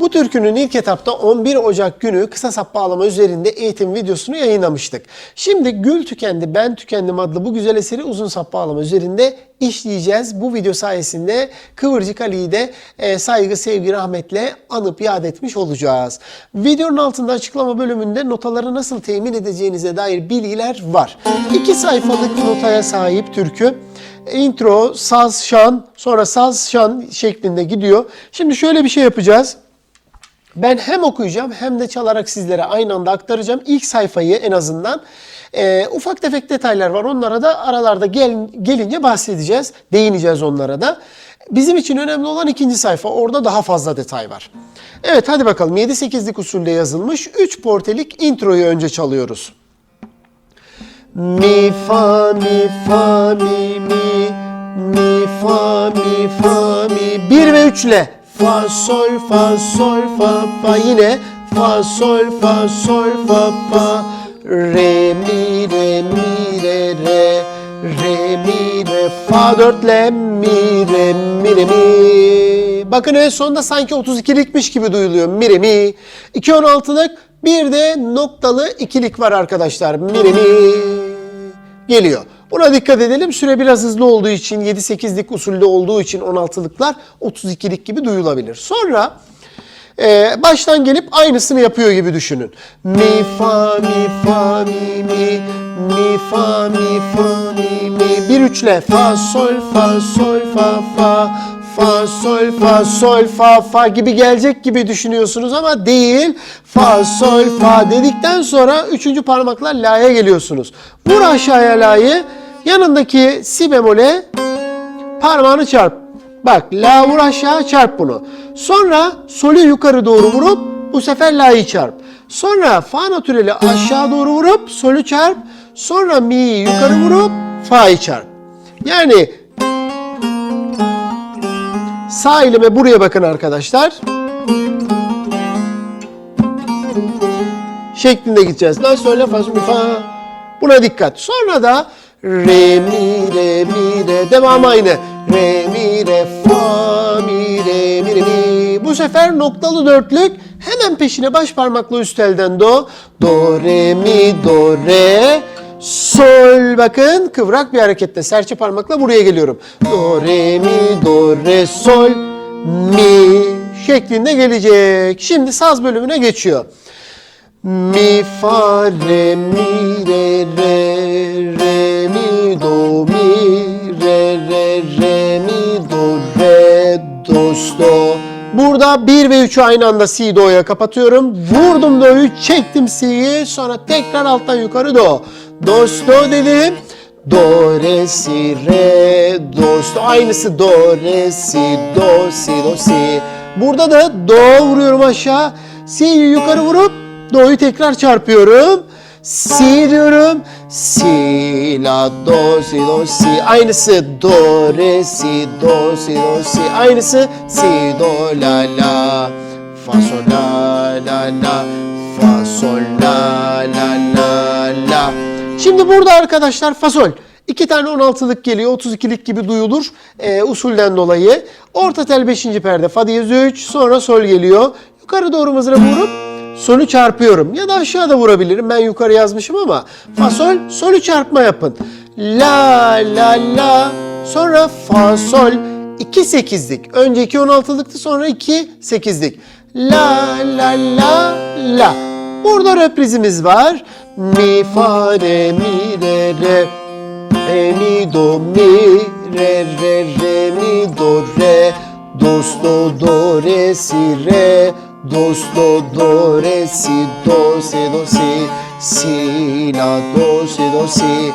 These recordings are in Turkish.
Bu türkünün ilk etapta 11 Ocak günü kısa sap bağlama üzerinde eğitim videosunu yayınlamıştık. Şimdi Gül Tükendi Ben Tükendim adlı bu güzel eseri uzun sap bağlama üzerinde işleyeceğiz. Bu video sayesinde Kıvırcık Ali'yi de e, saygı, sevgi, rahmetle anıp yad etmiş olacağız. Videonun altında açıklama bölümünde notaları nasıl temin edeceğinize dair bilgiler var. İki sayfalık notaya sahip türkü intro, saz, şan, sonra saz, şan şeklinde gidiyor. Şimdi şöyle bir şey yapacağız. Ben hem okuyacağım hem de çalarak sizlere aynı anda aktaracağım. İlk sayfayı en azından. Ee, ufak tefek detaylar var. Onlara da aralarda gel, gelince bahsedeceğiz. Değineceğiz onlara da. Bizim için önemli olan ikinci sayfa. Orada daha fazla detay var. Evet hadi bakalım 7-8'lik usulde yazılmış 3 portelik introyu önce çalıyoruz. Mi fa mi fa mi mi mi fa mi fa mi 1 ve 3 ile fa sol fa sol fa. Fa yine fa sol fa sol fa. Fa re mi re mi re re. Re mi re. Fa 4 ile mi re mi re mi. Bakın en sonunda sanki 32'likmiş gibi duyuluyor. Mi re mi. 2 16'lık bir de noktalı ikilik var arkadaşlar. Mi re mi. Geliyor. Buna dikkat edelim. Süre biraz hızlı olduğu için 7-8'lik usulde olduğu için 16'lıklar 32'lik gibi duyulabilir. Sonra e, baştan gelip aynısını yapıyor gibi düşünün. Mi fa mi fa mi mi mi fa mi fa mi mi bir üçle fa sol fa sol fa fa fa sol fa sol fa fa gibi gelecek gibi düşünüyorsunuz ama değil. Fa sol fa dedikten sonra üçüncü parmakla la'ya geliyorsunuz. Vur aşağıya la'yı yanındaki si bemole parmağını çarp. Bak la vur aşağı çarp bunu. Sonra solü yukarı doğru vurup bu sefer la'yı çarp. Sonra fa natüreli aşağı doğru vurup solü çarp. Sonra mi'yi yukarı vurup fa'yı çarp. Yani sağ elime buraya bakın arkadaşlar. Şeklinde gideceğiz. La söyle fa mi fa. Buna dikkat. Sonra da re mi re mi re devam aynı. Re mi re fa mi re mi re mi. Bu sefer noktalı dörtlük hemen peşine baş parmakla üst elden do. Do re mi do re sol bakın kıvrak bir hareketle serçe parmakla buraya geliyorum. Do re mi do re sol mi şeklinde gelecek. Şimdi saz bölümüne geçiyor. Mi fa re mi re re re mi do mi re re re mi do re do do. Burada 1 ve 3'ü aynı anda si do'ya kapatıyorum. Vurdum do'yu, çektim si'yi. Sonra tekrar alttan yukarı do. Do do dedim. Do re si re do do. Aynısı do re si do si do si. Burada da do vuruyorum aşağı. Si'yi yukarı vurup Do'yu tekrar çarpıyorum. Si diyorum. Si, la, do, si, do, si. Aynısı do, re, si, do, si, do, si. Aynısı si, do, la, la. Fa, sol, la, la, la. Fa, sol, la, la, la, la. Şimdi burada arkadaşlar fa, sol. İki tane 16'lık geliyor. 32'lik gibi duyulur e, usulden dolayı. Orta tel 5. perde fa diyez 3. Sonra sol geliyor. Yukarı doğru mızrağı vurup solü çarpıyorum. Ya da aşağıda vurabilirim. Ben yukarı yazmışım ama fa sol, solü çarpma yapın. La la la sonra fa sol 2 sekizlik. Önce 2 16'lıktı sonra 2 sekizlik. La la la la. Burada reprizimiz var. Mi fa re mi re re re mi do mi re re re mi do re do do do re si re do do do re si do si do si. Si la do si do si.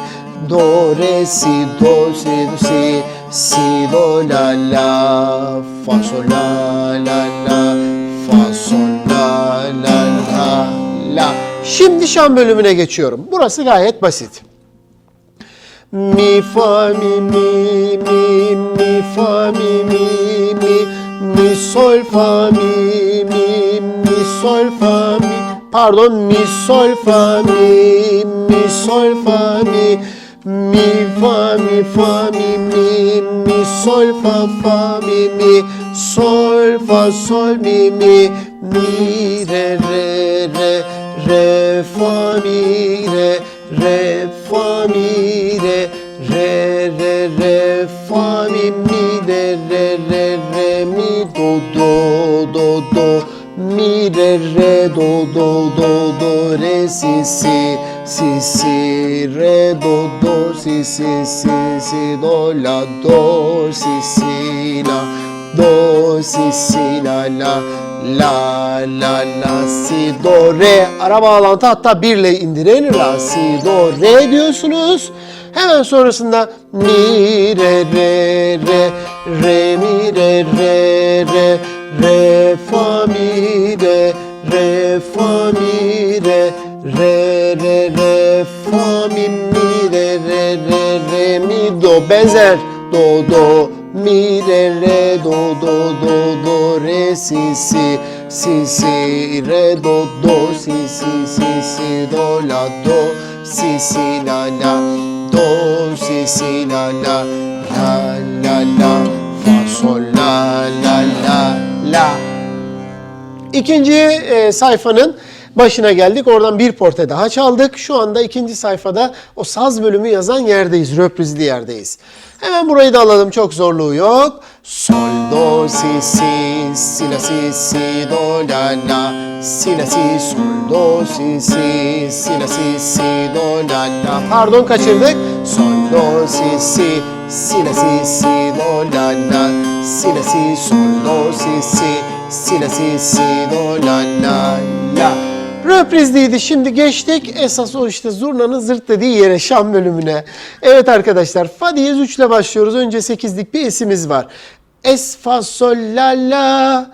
Do re si do si do si. Si do la la. Fa sol la la la. Fa sol la la la la. Şimdi şan bölümüne geçiyorum. Burası gayet basit. Mi fa mi mi mi mi fa mi mi mi. Mi sol fa mi mi sol fa mi pardon mi sol fa mi mi sol fa mi. Mi fa mi fa mi mi mi sol fa fa mi mi. Sol fa sol mi mi. Mi re re re. Re fa mi re. Re fa mi re. Re re re. Fa mi mi re re re re. Mi do do do do mi re re do do do do re si si si si re do do si si si si do la do si si la do si si la la la la la si do re ara bağlantı hatta birle indirin la si do re diyorsunuz. Hemen sonrasında mi re re re re mi re re re re fa mi re re fa mi re re re re fa mi mi re re re re mi do. Benzer. Do do mi re re do do do do re si si si si re do do si si si si do la do si si la la do si si la la la la la fa sol la la la la İkinci e, sayfanın başına geldik. Oradan bir porte daha çaldık. Şu anda ikinci sayfada o saz bölümü yazan yerdeyiz. Röprizli yerdeyiz. Hemen burayı da alalım. Çok zorluğu yok. Sol, do, si, si, si, la, si, si, do, la, la. Si, la, si, sol, do, si, si, si, la, si, si, do, la, la. Pardon kaçırdık. Sol, do, si, si, si, la, si, si, do, la, la. Si, la, si, sol, do, si, si, si, la, si, si, do, la, la, la. Röprizliydi. Şimdi geçtik esas o işte zurnanın zırt dediği yere Şam bölümüne. Evet arkadaşlar fa diyez 3 ile başlıyoruz. Önce 8'lik bir esimiz var. Es, fa, sol, la, la.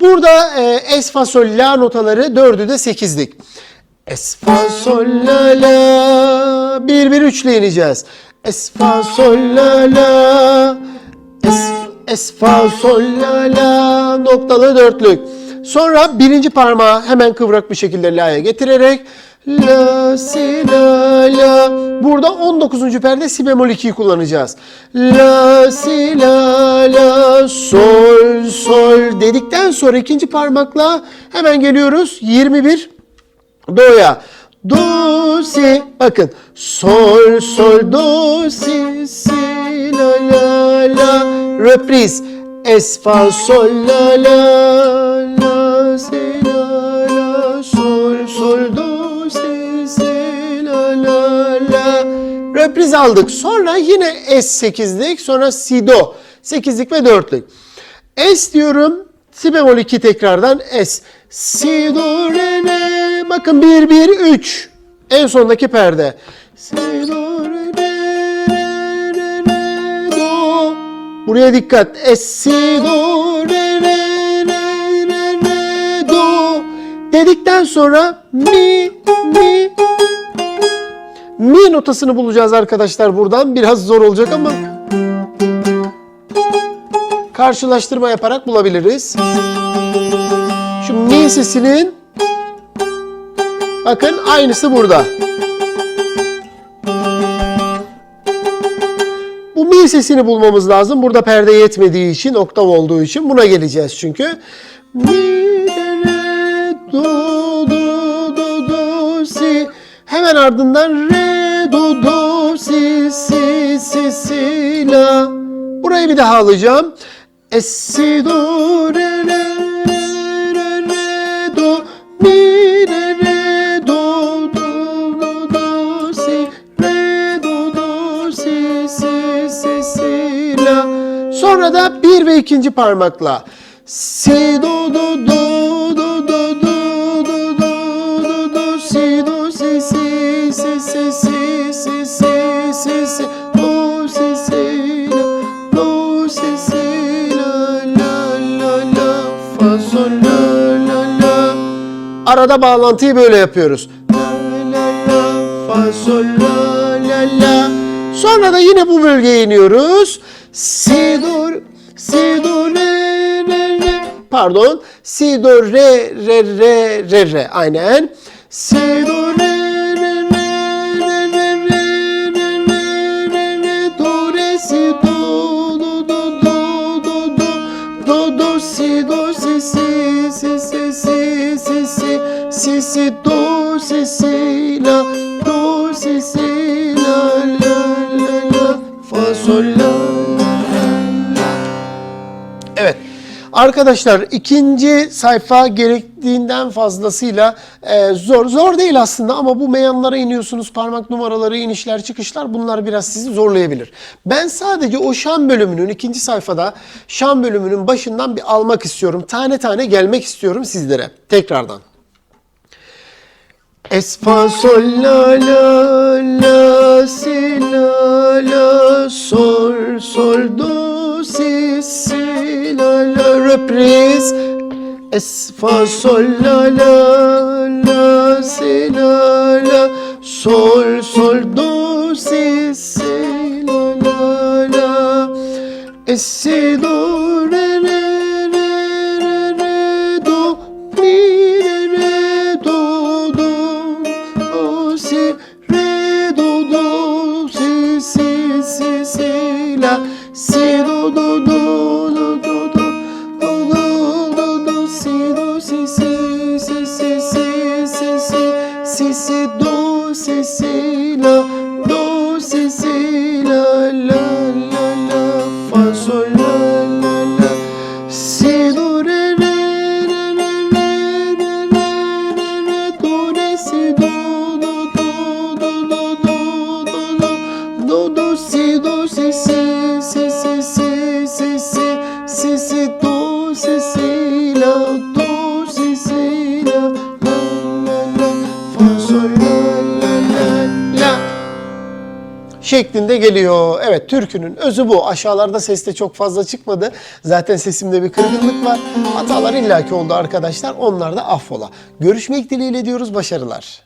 Burada e, es, fa, sol, la notaları dördü de 8'lik. Es, fa, sol, la, la. 1, 1, 3 ile ineceğiz. Es, fa, sol, la, la. Es, fa, sol, la, la. Noktalı dörtlük. Sonra birinci parmağı hemen kıvrak bir şekilde la'ya getirerek la si la la burada 19. perde si bemol 2'yi kullanacağız. La si la la sol sol dedikten sonra ikinci parmakla hemen geliyoruz 21 do'ya. Do si bakın sol sol do si si la la la reprise es fa sol la la la si la la sol sol do si si la la la reprise aldık. Sonra yine es 8'lik sonra si do 8'lik ve 4'lük. Es diyorum si bemol 2 tekrardan es. Si do re re bakın 1 1 3 en sondaki perde. Si do Buraya dikkat. Es si do re re re re re do dedikten sonra mi mi mi notasını bulacağız arkadaşlar buradan. Biraz zor olacak ama karşılaştırma yaparak bulabiliriz. Şu mi sesinin bakın aynısı burada. Sesini bulmamız lazım. Burada perde yetmediği için, oktav olduğu için buna geleceğiz çünkü. Mi, do, do, do, do, si. Hemen ardından re, do, do, si, si, si, si, la. Burayı bir daha alacağım. Es, si, do, ikinci parmakla. Si, do, do, do, do, do, do, do, do, do, do, si, do, si, si, si, si, si, si, si, si, si, do, si, si, la, do, si, si, la, la, la, la, fa, sol, la, la, la. Arada bağlantıyı böyle yapıyoruz. La, la, la, fa, sol, la, la, la. Sonra da yine bu bölgeye iniyoruz. Si, do, si, do, re, re, re. Pardon. Si, do, re, re, re, re, re. Aynen. Si, do, re, Arkadaşlar ikinci sayfa gerektiğinden fazlasıyla e, zor. Zor değil aslında ama bu meyanlara iniyorsunuz. Parmak numaraları, inişler, çıkışlar bunlar biraz sizi zorlayabilir. Ben sadece o Şam bölümünün ikinci sayfada Şam bölümünün başından bir almak istiyorum. Tane tane gelmek istiyorum sizlere. Tekrardan. Es sol la la la si la la sol sol do si si la la reprise. Es fa sol la la la si la la. Sol sol do si si la la la. Es si do re re re re re do mi re re do do. Do si re do do si si si si la. Si do do do si si do si si la şeklinde geliyor. Evet türkünün özü bu. Aşağılarda ses de çok fazla çıkmadı. Zaten sesimde bir kırgınlık var. Hatalar illaki oldu arkadaşlar. Onlar da affola. Görüşmek dileğiyle diyoruz. Başarılar.